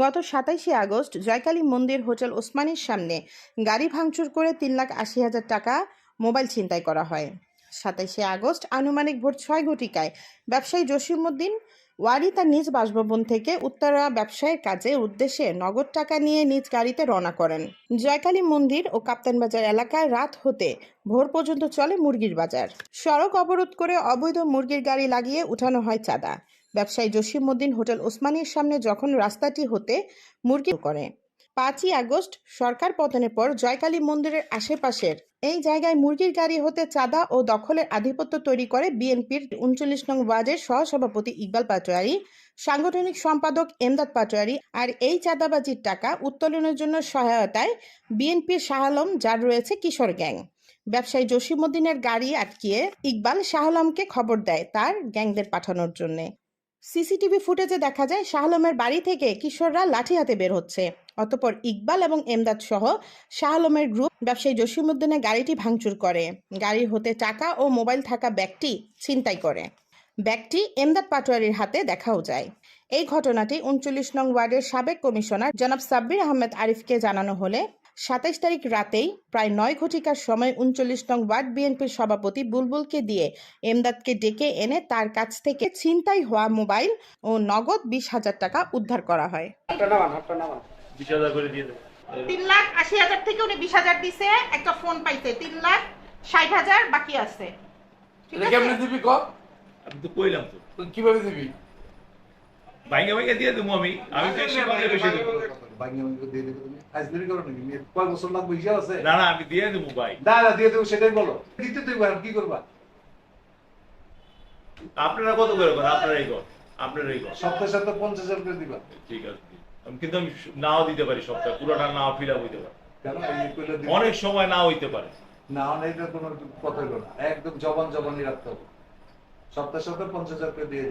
গত সাতাইশে আগস্ট জয়কালী মন্দির হোটেল ওসমানীর সামনে গাড়ি ভাঙচুর করে তিন লাখ আশি হাজার টাকা মোবাইল ছিনতাই করা হয়। সাতাইশে আগস্ট আনুমানিক ভোর ছয় ঘটিকায় ব্যবসায়ী জসিমউদ্দিন ওয়ারি তার নিজ বাসভবন থেকে উত্তরা ব্যবসায়ের কাজে উদ্দেশ্যে নগদ টাকা নিয়ে নিজ গাড়িতে রওনা করেন। জয়কালী মন্দির ও কাপ্তানবাজার এলাকায় রাত হতে ভোর পর্যন্ত চলে মুরগির বাজার। সড়ক অবরোধ করে অবৈধ মুরগির গাড়ি লাগিয়ে উঠানো হয় চাঁদা। ব্যবসায়ী জসিমউদ্দিন হোটেল ওসমানীর সামনে যখন রাস্তাটি হতে মুরগি করে। পাঁচই আগস্ট, সরকার পতনের পর জয়কালী মন্দিরের আশেপাশের এই জায়গায় মুরগির গাড়ি হতে চাঁদা ও দখলের আধিপত্য তৈরি করে বিএনপির উনচল্লিশ নং ওয়ার্ডের সহসভাপতি ইকবাল পাটোয়ারি, সাংগঠনিক সম্পাদক এমদাদ পাটোয়ারি আর এই চাঁদাবাজির টাকা উত্তোলনের জন্য সহায়তায় বিএনপির শাহ আলম, যার রয়েছে কিশোর গ্যাং। ব্যবসায়ী জসিমউদ্দিনের গাড়ি আটকিয়ে ইকবাল শাহ আলমকে খবর দেয় তার গ্যাংদের পাঠানোর জন্যে। সিসিটিভি ফুটেজে দেখা যায়, শাহলমের বাড়ি থেকে কিশোররা লাঠি হাতে বের হচ্ছে। অতপর ইকবাল এবং এমদাদ সহ শাহ আলমের গ্রুপ ব্যবসায়ী জসিমউদ্দিনের গাড়িটি ভাঙচুর করে। গাড়ির হতে টাকা ও মোবাইল থাকা ব্যাগটি ছিনতাই করে। ব্যাগটি এমদাদ পাটোয়ারির হাতে দেখাও যায়। এই ঘটনাটি উনচল্লিশ নং ওয়ার্ডের সাবেক কমিশনার জনাব সাব্বির আহমেদ আরিফকে জানানো হলে সাতাইশ তারিখ রাতেই প্রায় নয় ঘটিকার সময় উনচল্লিশ নং ওয়ার্ড বিএনপির সভাপতি বুলবুলকে দিয়ে এমদাদকে ডেকে এনে তার কাছ থেকে ছিনতাই হওয়া মোবাইল ও নগদ বিশ হাজার টাকা উদ্ধার করা হয়। তিন লাখ আশি হাজার থেকে উনি বিশ হাজার দিছে একটা ফোন পাইছে তিন লাখ ষাট হাজার বাকি আছে। ঠিক এটা আছে? কেমনে দিবি ক? আমি তো কইলাম তো। কীভাবে দিবি? ভাইঙ্গা ভাইঙ্গা দিয়ে দেবো আমি। আমি বেশি করলে বেশি দেবো ভাঙিয়ে ভাঙিয়ে দিয়ে দেবে তুমি। আজমেরি করো নাকি? কয় বছর লাগবে হিসাব আছে? না না আমি দিয়ে দেবো ভাই। না না দিয়ে দেবো সেটাই বলো। দিতে দেবো আর কি করবা? আপনারা কত করে করেন? আপনারাই কর আপনারাই কর সপ্তাহে সপ্তাহে পঞ্চাশ হাজার করে দিবা। ঠিক আছে। কিন্তু আমি নাও দিতে পারি সপ্তাহে। পুরোটা নাও ফিল আপ হইতে পারে? অনেক সময় না হইতে পারে। না না এটা কোনো কথা হলো না। একদম জবান জবানই রাখতে হবে। সপ্তাহে সপ্তাহে পঞ্চাশ হাজার করে দিয়ে